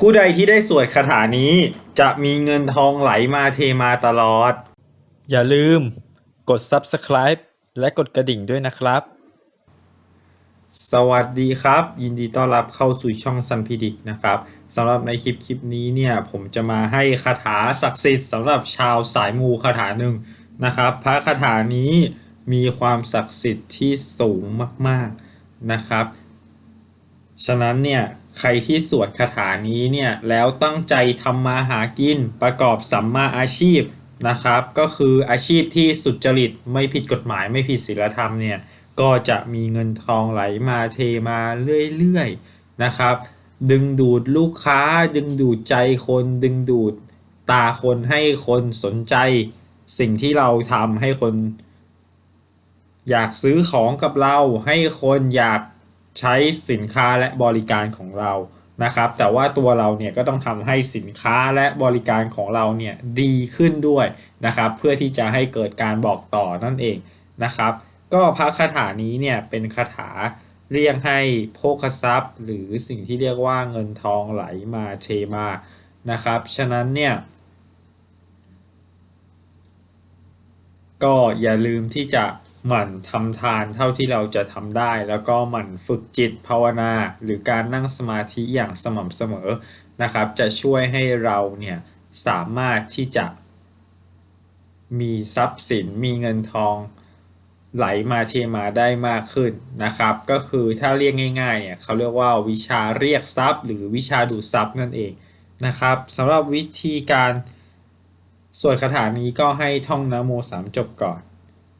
ผู้ใดที่ได้สวดคาถานี้จะมีเงินทองไหลมาเทมาตลอด อย่าลืมกด subscribe และกดกระดิ่งด้วยนะครับ สวัสดีครับ ยินดีต้อนรับเข้าสู่ช่องซันพิดิกนะครับสำหรับในคลิปคลิปนี้เนี่ย ผมจะมาให้คาถาศักดิ์สิทธิ์สำหรับชาวสายมูคาถาหนึ่งนะครับ พระคาถานี้มีความศักดิ์สิทธิ์ที่สูงมาก ๆนะครับ ฉะนั้นเนี่ยใครที่สวดคาถานี้เนี่ยแล้วตั้งใจทำมาหากินประกอบสัมมาอาชีพนะครับ ก็คืออาชีพที่สุจริตไม่ผิดกฎหมายไม่ผิดศีลธรรมเนี่ยก็จะมีเงินทองไหลมาเทมาเรื่อยๆนะครับ ดึงดูดลูกค้า ดึงดูดใจคน ดึงดูดตาคนให้คนสนใจ สิ่งที่เราทำให้คน อยากซื้อของกับเราให้คนอยาก ใช้สินค้าและบริการของเรานะครับ แต่ว่าตัวเราเนี่ยก็ต้องทำให้สินค้าและบริการของเราเนี่ยดีขึ้นด้วยนะครับ เพื่อที่จะให้เกิดการบอกต่อนั่นเองนะครับ ก็พระคาถานี้เนี่ยเป็นคาถาเรียกให้โภคทรัพย์ หรือสิ่งที่เรียกว่าเงินทองไหลมาเทมานะครับ ฉะนั้นเนี่ยก็อย่าลืมที่จะ หมั่นทำทานเท่าที่เราจะทำได้ แล้วก็หมั่นฝึกจิตภาวนา หรือการนั่งสมาธิอย่างสม่ำเสมอนะครับ จะช่วยให้เราเนี่ยสามารถที่จะ มีทรัพย์สินมีเงินทองไหลมาเทมาได้มากขึ้นนะครับ ก็คือถ้าเรียกง่ายๆเนี่ยเขาเรียกว่าวิชาเรียกทรัพย์ หรือวิชาดูดทรัพย์นั่นเองนะครับสำหรับวิธีการสวดคาถานี้ก็ให้ท่องนะโมสามจบก่อน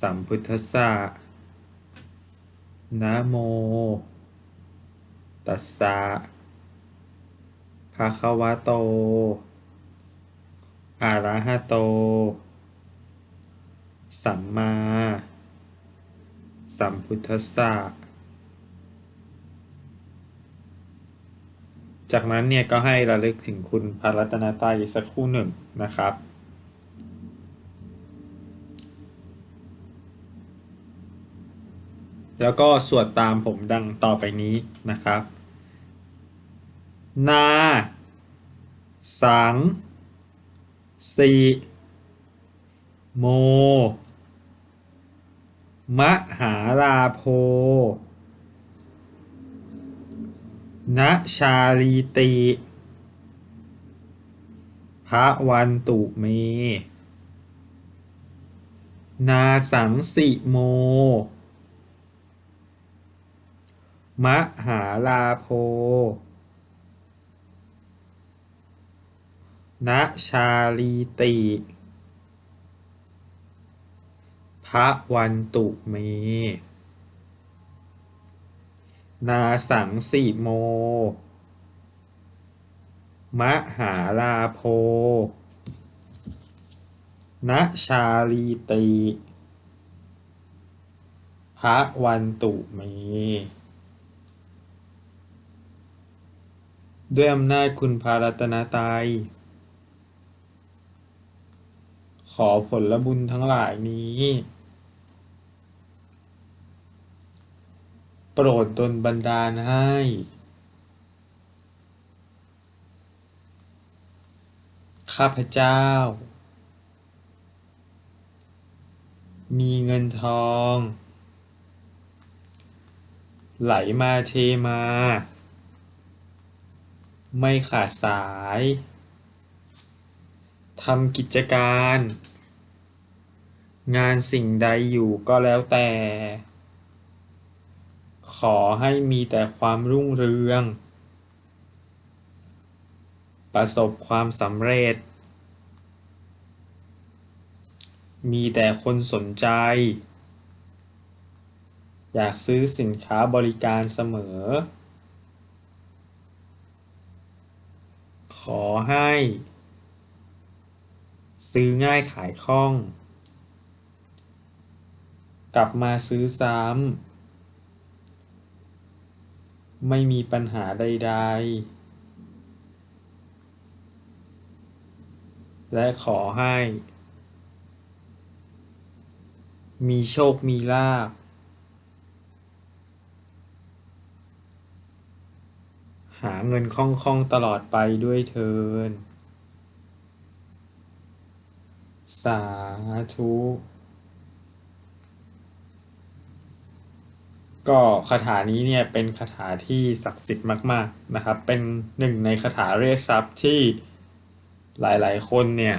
สัมพุทธัสสะนะโม ตัสสะภะคะวะโต อะระหะโต สัมมา สัมพุทธัสสะจากนั้นเนี่ยก็ให้ระลึกถึงคุณพระรัตนตรัยสักครู่หนึ่งนะครับ แล้วก็สวดตามผมดังต่อไปนี้นะครับ นา สัง สี โม มหาลาโพณชาลีติพระวันตุเม นาสังสิโม มหาลาโพณชาลีติพระวันตุเม นาสังสิโม มหาลาโพณชาลีติพระวันตุเม ด้วยอำนาจคุณพระรัตนาตรัยขอผลลบุญทั้งหลายนี้ โปรดดลบันดาลให้ ข้าพเจ้า มีเงินทอง ไหลมาเทมา ไม่ขาดสายทำกิจการ งานสิ่งใดอยู่ก็แล้วแต่ ขอให้มีแต่ความรุ่งเรือง ประสบความสำเร็จ มีแต่คนสนใจ อยากซื้อสินค้าบริการเสมอ ขอให้ ซื้อง่ายขายคล่อง กลับมาซื้อซ้ำไม่มีปัญหาใด ๆ และขอให้ มีโชคมีลาภ หาเงินคล่องๆตลอดไปด้วยเทิน สาธุก็คาถานี้เนี่ยเป็นคาถาที่ศักดิ์สิทธิ์มาก ๆนะครับ เป็นหนึ่งในคาถาเรียกทรัพย์ที่หลายๆ คนเนี่ย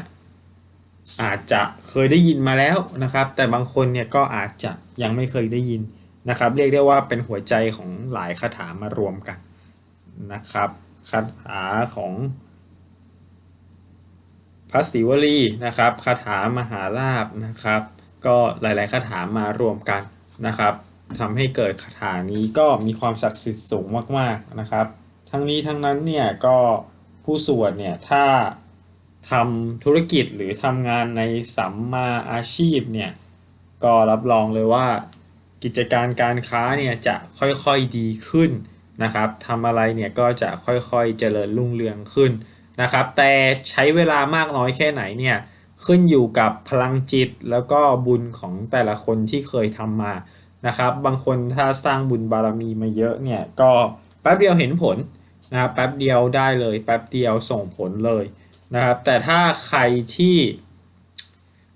อาจจะเคยได้ยินมาแล้วนะครับ แต่บางคนเนี่ยก็อาจจะยังไม่เคยได้ยินนะครับ เรียกได้ว่าเป็นหัวใจของหลายคาถามารวมกัน นะครับคาถาของพระศิวลีนะครับคาถามหาลาภนะครับ ก็หลาย ๆคาถามารวมกันนะครับทำให้เกิดคาถานี้ก็มีความศักดิ์สิทธิ์สูงมากๆนะครับ ทั้งนี้ทั้งนั้นเนี่ยก็ผู้สวดเนี่ยถ้าทำธุรกิจหรือทำงานในสัมมาอาชีพเนี่ยก็รับรองเลยว่ากิจการการค้าเนี่ยจะค่อยๆดีขึ้น นะครับทำอะไรเนี่ยก็จะค่อยๆเจริญรุ่งเรืองขึ้นนะครับ แต่ใช้เวลามากน้อยแค่ไหนเนี่ยขึ้นอยู่กับพลังจิตแล้วก็บุญของแต่ละคนที่เคยทำมานะครับ บางคนถ้าสร้างบุญบารมีมาเยอะเนี่ยก็แป๊บเดียวเห็นผลนะครับแป๊บเดียวได้เลยแป๊บเดียวส่งผลเลยนะครับ แต่ถ้าใครที่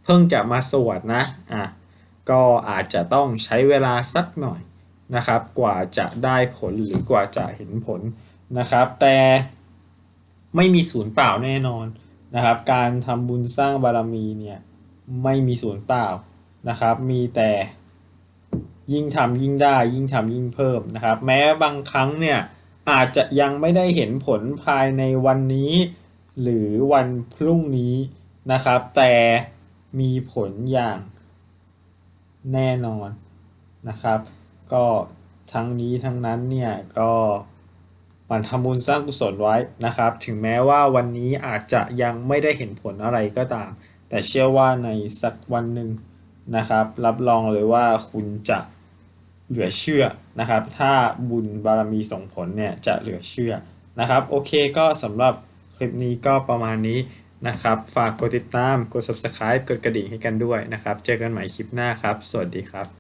เพิ่งจะมาสวดนะอะก็อาจจะต้องใช้เวลาสักหน่อย นะครับ กว่าจะได้ผลหรือกว่าจะเห็นผลนะครับ แต่ไม่มีศูนย์เปล่าแน่นอนนะครับ การทำบุญสร้างบารมีเนี่ยไม่มีศูนย์เปล่านะครับ มีแต่ยิ่งทำยิ่งได้ยิ่งทำยิ่งเพิ่มนะครับ แม้บางครั้งเนี่ยอาจจะยังไม่ได้เห็นผลภายในวันนี้ หรือวันพรุ่งนี้นะครับ แต่มีผลอย่างแน่นอนนะครับ ก็ทั้งนี้ทั้งนั้นเนี่ยก็มันทำบุญสร้างกุศลไว้นะครับ ถึงแม้ว่าวันนี้อาจจะยังไม่ได้เห็นผลอะไรก็ตาม แต่เชื่อว่าในสักวันหนึ่งนะครับ รับรองเลยว่าคุณจะเหลือเชื่อนะครับ ถ้าบุญบารมีส่งผลเนี่ยจะเหลือเชื่อนะครับ โอเคก็สำหรับคลิปนี้ก็ประมาณนี้นะครับ ฝากกดติดตาม กด subscribe กดกระดิ่งให้กันด้วยนะครับ เจอกันใหม่คลิปหน้าครับ สวัสดีครับ